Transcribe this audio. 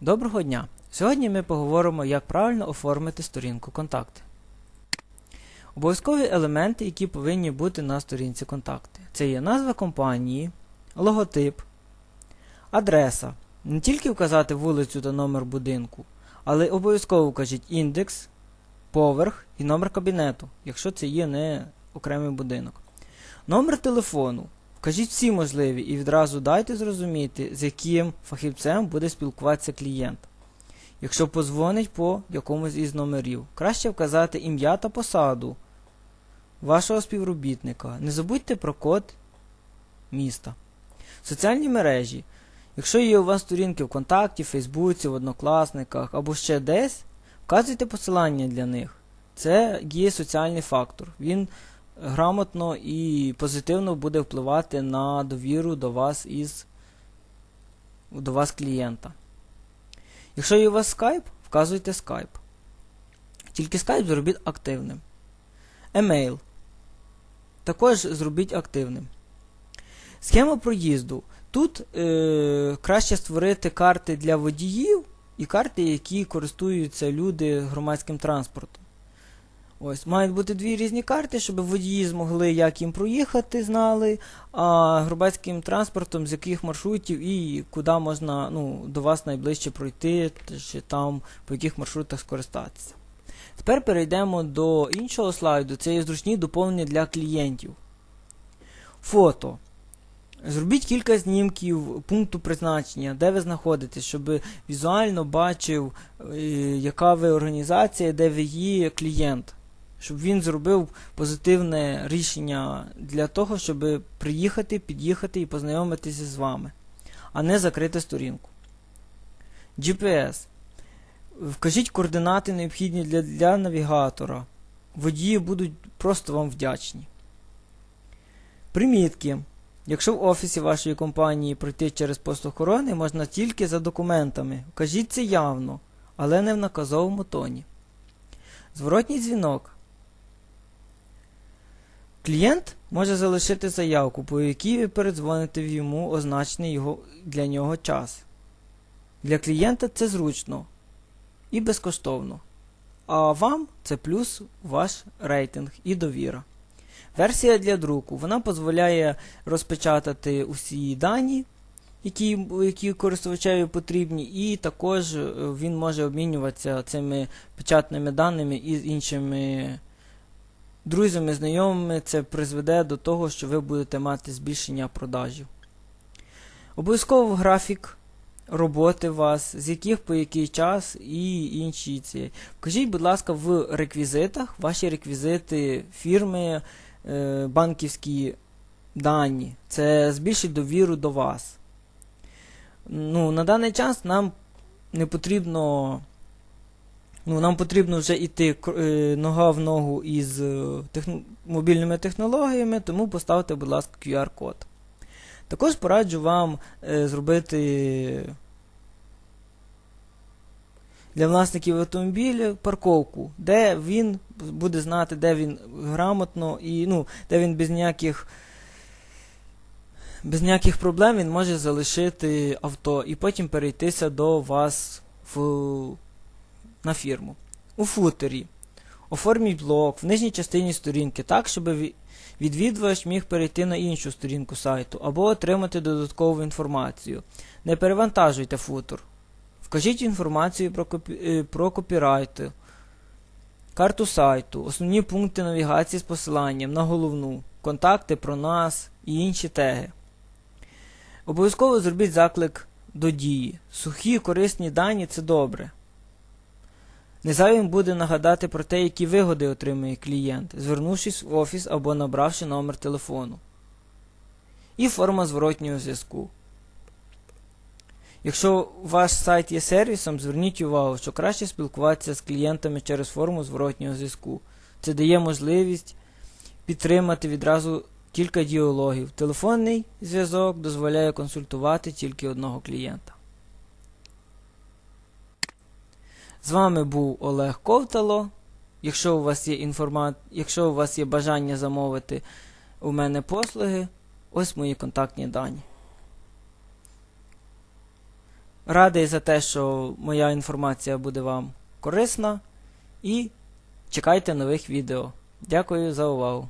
Доброго дня! Сьогодні ми поговоримо, як правильно оформити сторінку контакти. Обов'язкові елементи, які повинні бути на сторінці контакти. Це є назва компанії, логотип, адреса. Не тільки вказати вулицю та номер будинку, але обов'язково вкажіть індекс, поверх і номер кабінету, якщо це є не окремий будинок. Номер телефону. Вкажіть всі можливі і відразу дайте зрозуміти, з яким фахівцем буде спілкуватися клієнт. Якщо позвонить по якомусь із номерів, краще вказати ім'я та посаду вашого співробітника. Не забудьте про код міста. Соціальні мережі. Якщо є у вас сторінки в Контакті, Фейсбуці, в Однокласниках або ще десь, вказуйте посилання для них. Це є соціальний фактор. Він грамотно і позитивно буде впливати на довіру до вас із до вас клієнта. Якщо є у вас Skype, вказуйте Skype. Тільки Skype зробіть активним. Емейл. Також зробіть активним. Схема проїзду. Тут е, краще створити карти для водіїв і карти, які користуються люди громадським транспортом. Ось, мають бути дві різні карти, щоб водії змогли як їм проїхати, знали, а громадським транспортом з яких маршрутів і куди можна ну, до вас найближче пройти, чи там по яких маршрутах скористатися. Тепер перейдемо до іншого слайду. Це є зручні доповнення для клієнтів. Фото. Зробіть кілька знімків пункту призначення, де ви знаходитесь, щоб візуально бачив, е, яка ви організація, де ви є клієнт. Щоб він зробив позитивне рішення для того, щоб приїхати, під'їхати і познайомитися з вами, а не закрити сторінку. GPS. Вкажіть координати необхідні для, для навігатора. Водії будуть просто вам вдячні. Примітки. Якщо в офісі вашої компанії пройти через пост охорони, можна тільки за документами. Вкажіть це явно, але не в наказовому тоні. Зворотній дзвінок. Клієнт може залишити заявку, по якій ви передзвоните в йому означений його, для нього час. Для клієнта це зручно і безкоштовно. А вам це плюс ваш рейтинг і довіра. Версія для друку. Вона дозволяє розпечатати усі дані, які які користувачеві потрібні, і також він може обмінюватися цими печатними даними із іншими друзями, знайомими. Це призведе до того, що ви будете мати збільшення продажів. Обов'язково графік роботи вас, з яких по який час і інші ці. Вкажіть, будь ласка, в реквізитах ваші реквізити фірми банківські дані. Це збільшить довіру до вас. Ну, На даний час нам не потрібно. Ну, Нам потрібно вже йти нога в ногу із техно, мобільними технологіями, тому поставте, будь ласка, QR-код. Також пораджу вам е, зробити для власників автомобіля парковку, де він буде знати, де він грамотно і ну, де він без ніяких без ніяких проблем він може залишити авто і потім перейтися до вас в, на фірму. У футері. Оформіть блок в нижній частині сторінки так, щоб відвідувач міг перейти на іншу сторінку сайту або отримати додаткову інформацію. Не перевантажуйте футер. Вкажіть інформацію про копі... про копірайти, карту сайту, основні пункти навігації з посиланням на головну, контакти про нас і інші теги. Обов'язково зробіть заклик до дії. Сухі корисні дані це добре. Незайвим буде нагадати про те, які вигоди отримує клієнт, звернувшись в офіс або набравши номер телефону. І форма зворотнього зв'язку. Якщо ваш сайт є сервісом, зверніть увагу, що краще спілкуватися з клієнтами через форму зворотнього зв'язку. Це дає можливість підтримати відразу кілька діалогів. Телефонний зв'язок дозволяє консультувати тільки одного клієнта. З вами був Олег Ковтало. Якщо у вас є інформа... Якщо у вас є бажання замовити у мене послуги, ось мої контактні дані. Радий за те, що моя інформація буде вам корисна. І чекайте нових відео. Дякую за увагу.